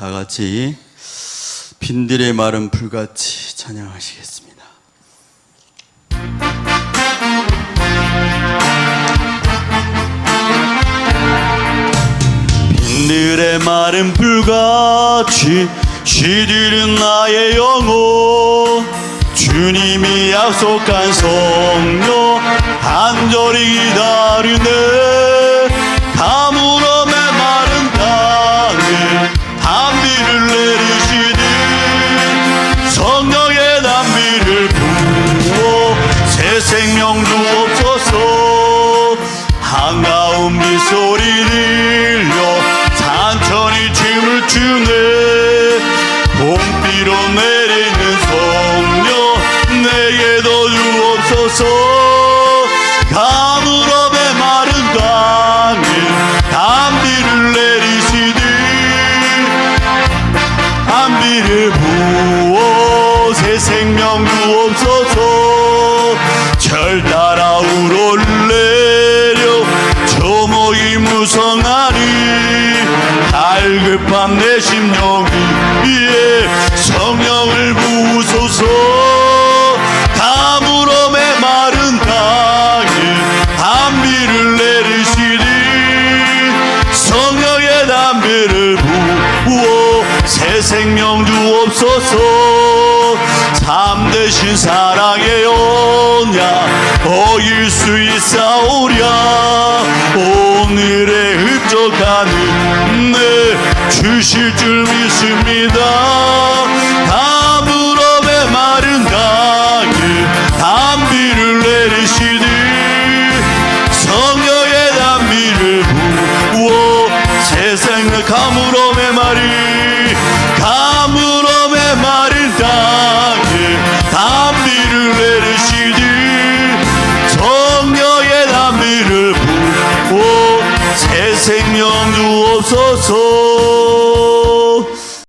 다 같이 빈들의 마른 불같이 찬양하시겠습니다. 빈들의 마른 불같이 시들은 나의 영혼 주님이 약속한 성령 간절히 기다리네 비로 내리는 성령 내게도 주옵소서 가물어 메마른 땅에 담비를 내리시니 한비를 부어 새 생명 주옵소서 절 따라 우러내려 조목이 무성하니 갈급한 내 심령 위에 부어 새 생명 주옵소서. 참되신 사랑의 언약 어길 수 있사오랴. 오늘의 흡족하는 내 주실 줄 믿습니다 가물어 메마리 가물어 메마린 땅에 담비를 내리시니 성령의 담비를 부어 새 생명 주옵소서